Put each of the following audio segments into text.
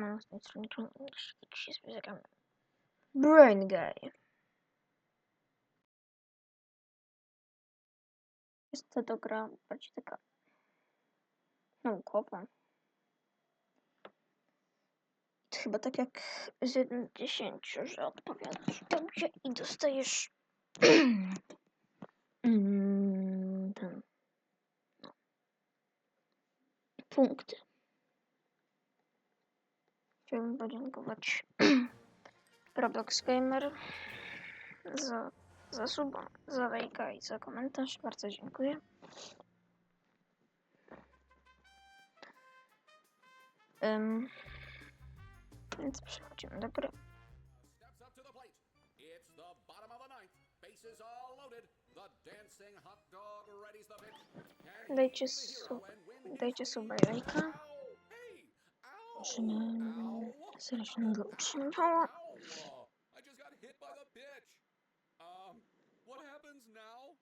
Siemano, z tej strony Dzisiaj sobie zagramy Brain Guy. Jest to gra bardziej taka naukowa. To chyba tak jak z 1 do 10, że odpowiadasz dobrze i dostajesz mm, ten, no, punkty. Chciałbym podziękować Roblox Gamer za, za suba, za lajka i za komentarz. Bardzo dziękuję. Ym, więc przechodzimy do gry. Dajcie, su dajcie suba i lajka. Ow! Hey! Ow! Czy nie Ow! serdecznie go utrzymywała. Ow! I just got hit by the pitch. Um, what happens now?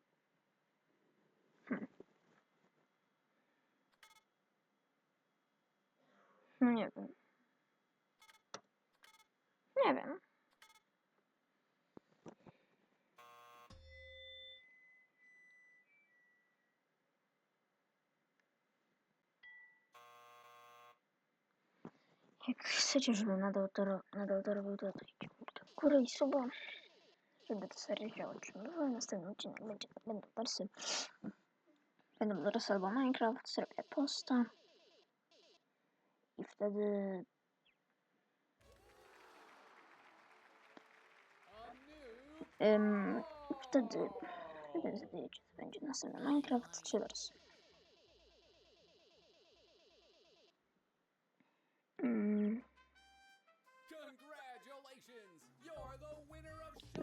No nie wiem. Nie wiem. Jak chcecie, żeby nadal to, nadal to robił, to dajcie góry i suba, żeby to seria się utrzymywała. Następny odcinek będzie, będą wersy. Będą wersy albo Minecraft, zrobię posta. I wtedy new Ym, wtedy zdecydujecie, co będzie następny Minecraft czy wersy.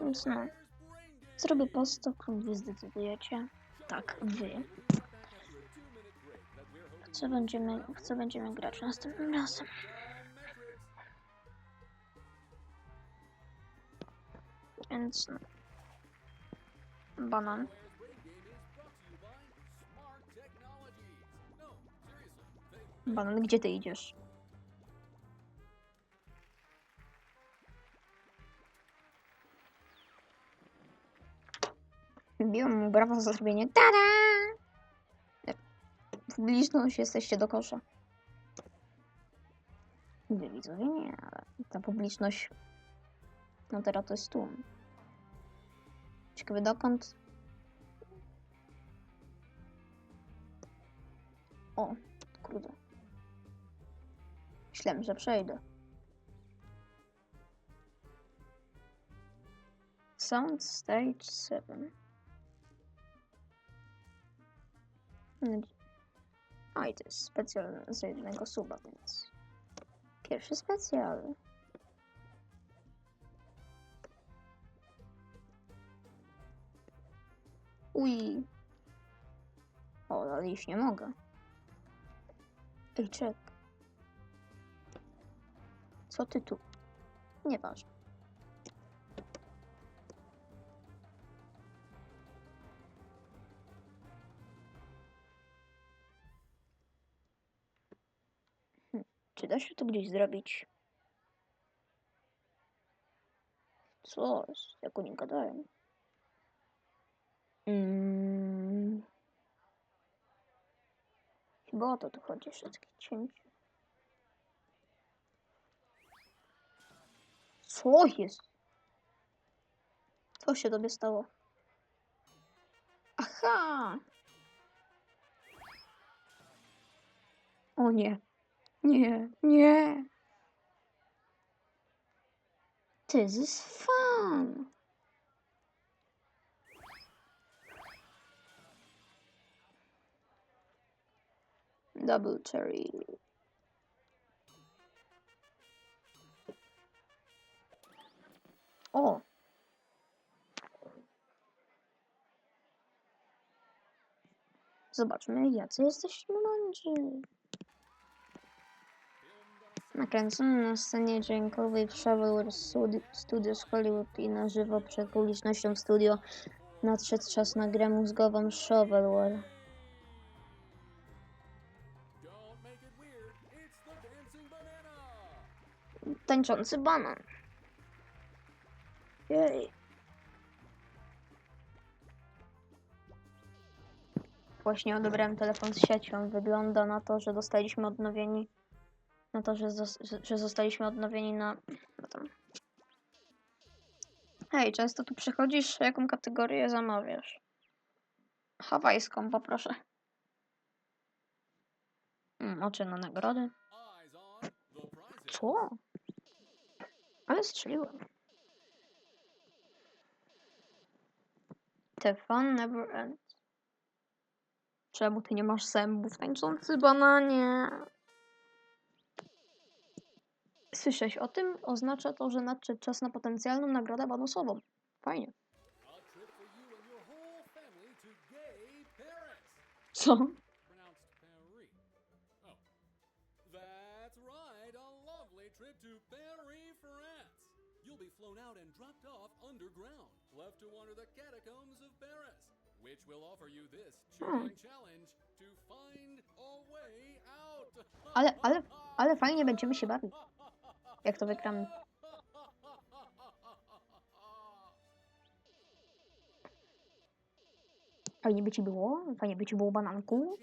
Więc no. Zrobię post, o którym wy zdecydujecie. Tak, wy. Co będziemy, co będziemy grać następnym razem. Więc no. Banan. Banan, gdzie ty idziesz? Biłam mu brawa za zrobienie. Tada! Publiczność jesteście do kosza. Wy widzowie nie, ale ta publiczność. No teraz to jest tłum. Ciekawe dokąd. O, kurde. Myślałem, że przejdę. Sound Stage 7. A i to jest specjal z jednego suba, więc... Pierwszy specjal. Uj. O, ale już nie mogę. Ej, czek. Co ty tu? Nieważne. Hm, Czy da się to gdzieś zrobić? Co? jest? Jak oni gadają? Mm. Chyba o to tu chodzi, że takie cięcie. Co nie. Nie. This is fun. Double cherry. O! Zobaczmy, jacy jesteśmy mądrzy. Nakręcony na scenie dźwiękowej w Shovelware Studi- Studios Hollywood i na żywo przed publicznością w studio nadszedł czas na grę mózgową Shovelware. Tańczący banan. Jej. Właśnie odebrałem telefon z siecią. Wygląda na to, że dostaliśmy odnowieni. Na to, że, zos- że- zostaliśmy odnowieni na. No tam. Hej, często tu przychodzisz? Jaką kategorię zamawiasz? Hawajską, poproszę. Mm, oczy na nagrody. Co? Ale strzeliłem. The fun never ends. Czemu ty nie masz zębów, tańczący bananie? Słyszałeś o tym? Oznacza to, że nadszedł czas na potencjalną nagrodę bonusową. Fajnie. Co? Trip to Paris, France. You'll be flown out and dropped off underground, left to wander the catacombs of Paris, which will offer you this chilling challenge to find a way out. Ale, ale, ale fajnie będziemy się bawić. Jak to wygramy. Fajnie by ci było? Fajnie by ci było bananku?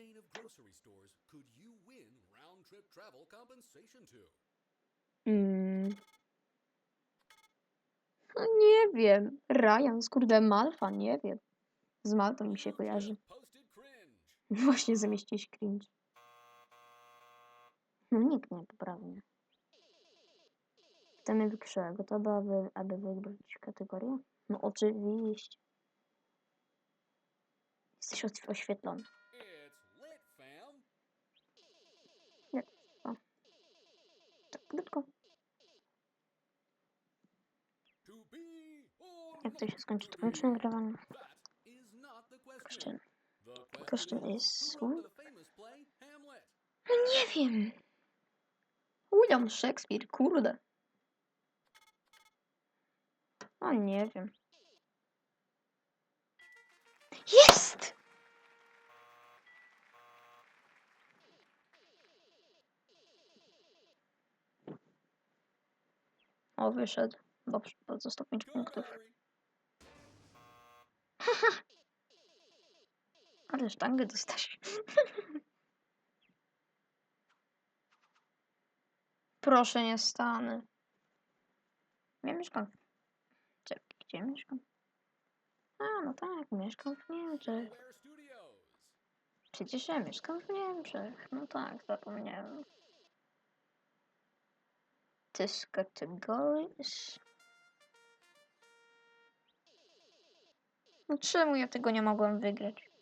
Mm. No nie wiem. Ryan z kurde Malfa, nie wiem. Z Maltą mi się kojarzy. Właśnie zamieścić cringe. No nikt nie poprawnie. Witamy w grze. Gotowe, aby, aby wybrać kategorię? No oczywiście. Jesteś oś- oświetlony. Lit, fam. Tak krótko. Jak to się skończy, to kończy nagrywanie. Famous play Hamlet? No nie wiem. William Shakespeare, kurde. O nie wiem. Jest! O, wyszedł, bo, bo został 5 Go, punktów. Harry. Ale sztangę dostać. Proszę, nie stanę. Ja mieszkam. Gdzie mieszkam? A, no tak, mieszkam w Niemczech. Przecież ja mieszkam w Niemczech. No tak, zapomniałem. This categories. No czemu ja tego nie mogłem wygrać?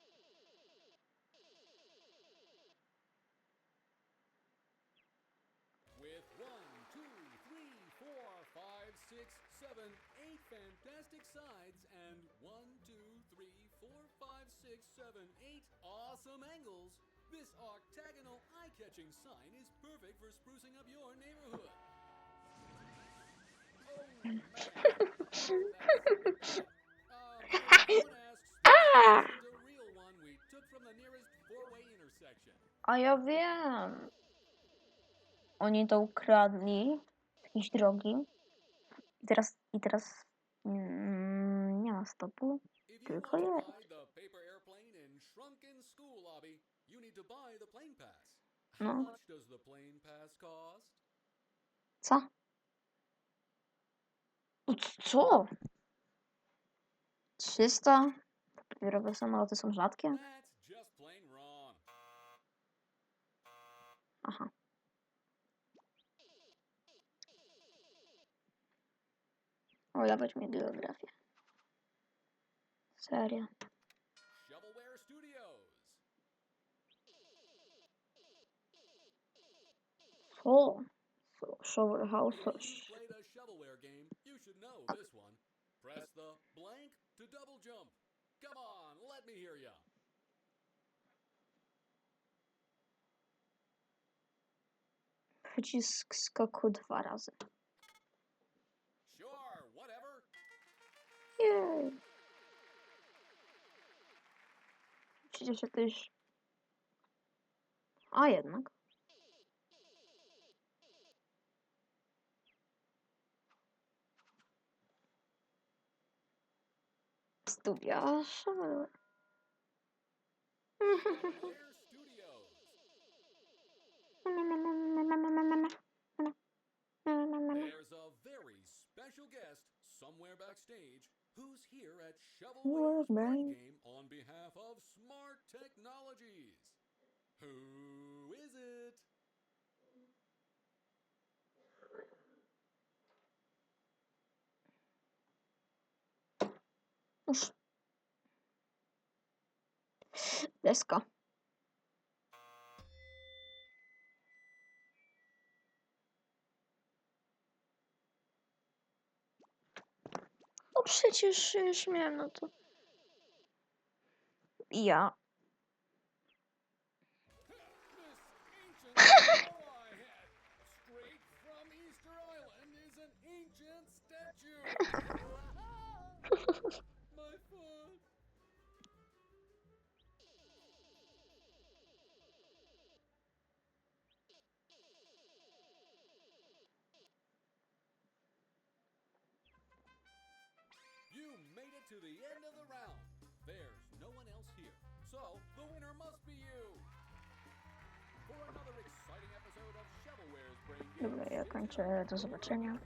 Six, seven, eight fantastic sides, and one, two, three, four, five, six, seven, eight awesome angles, this octagonal eye-catching sign is perfect for sprucing up your neighborhood. Ah! "This is a real one we took from the nearest four-way intersection. A ja wiem. Oni to ukradli z jakiejś drogi. I teraz, i teraz mm, nie ma stopu. Tylko. How No. cost? Co? No Co? 300? Papierowe samoloty są rzadkie? Aha. O, dawać mi geografię. Serio. Shovelware Studios. Co? Shower house. If you played a shovelware I'm A jednak. Studia. There's a very special guest somewhere backstage who's here at Game on behalf of Technologies. Who is it? Deska. No przecież już miałem, no to... Ja. To the end of the round. There's no one else here. So, the winner must be you. For another exciting episode of Shovelware's Brain Games, Dobra, ja kończę. Do zobaczenia.